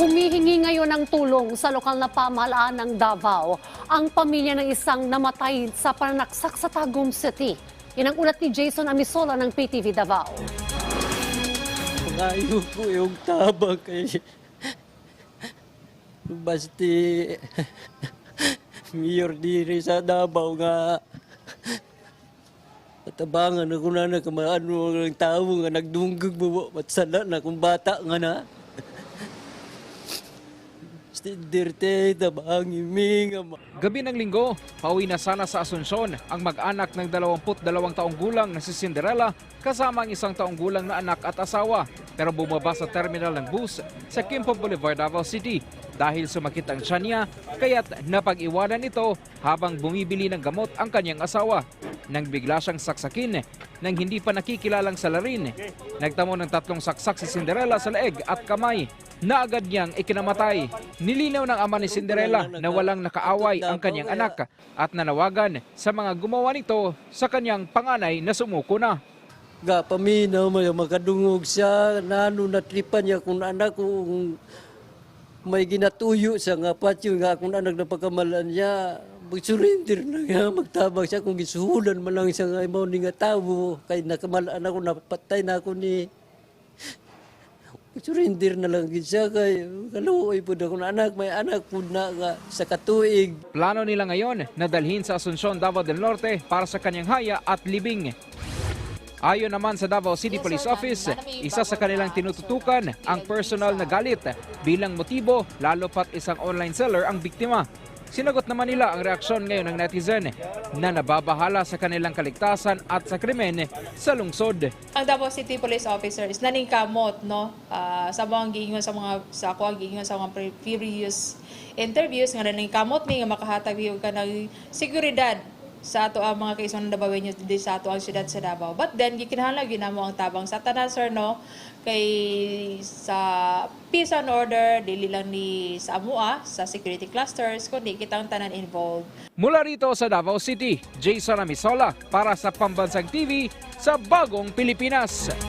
Humihingi ngayon ng tulong sa lokal na pamahalaan ng Davao ang pamilya ng isang namatay sa pananaksak sa Tagum City. Yan ang ulat ni Jason Amisola ng PTV Davao. Ngayon ko yung tabang kay Basti Mayor diri sa Davao nga Tabangan ako na na kamaano ng tao nga nagdunggag mo matsala na kung bata nga na Basti dirte tabang imi nga ma- Gabi ng linggo, pauwi na sana sa Asunsyon ang mag-anak ng 22 taong gulang na si Cinderella kasama ang isang taong gulang na anak at asawa pero bumaba sa terminal ng bus sa Quimpo Boulevard, Davao City dahil sumakit ang tiyan niya kaya't napag-iwanan ito habang bumibili ng gamot ang kanyang asawa. Nang bigla siyang saksakin nang hindi pa nakikilalang salarin. Nagtamo ng tatlong saksak si Cinderella sa leeg at kamay na agad niyang ikinamatay. Nilinaw ng ama ni Cinderella na walang nakaaway ang kanyang anak at nanawagan sa mga gumawa nito sa kanyang panganay na sumuko na. Ga paminaw yung makadungog siya nano na tripan niya kung anak kung may ginatuyo siya nga patyo nga kung anak na pagkamalan niya mag-surrender na nga magtabang siya kung gisuhulan man lang siya nga imaw ni nga tao kay nakamalaan ako napatay na ako ni mag-surrender na lang gid siya kay kaluoy po na kung anak may anak po na nga sa katuig Plano nila ngayon na dalhin sa Asunsyon, Davao del Norte para sa kanyang haya at libing. Ayon naman sa Davao City Police Office, isa sa kanilang tinututukan ang personal na galit bilang motibo lalo pat isang online seller ang biktima. Sinagot naman nila ang reaksyon ngayon ng netizen na nababahala sa kanilang kaligtasan at sa krimen sa lungsod. ang Davao City Police Officer is naning kamot no Ah, sa mga giingon sa mga sa ako giingon sa mga pre- previous interviews nga naning kamot mi nga makahatag ka ng seguridad sa ato ang mga kaison ng Davao News di sa ato ang syudad sa Davao. But then gikinahanglan gyud namo ang tabang sa tanan sir no kay sa peace and order dili lang ni sa amua sa security clusters kundi kitang tanan involved. Mula rito sa Davao City, Jason Amisola para sa Pambansang TV sa Bagong Pilipinas.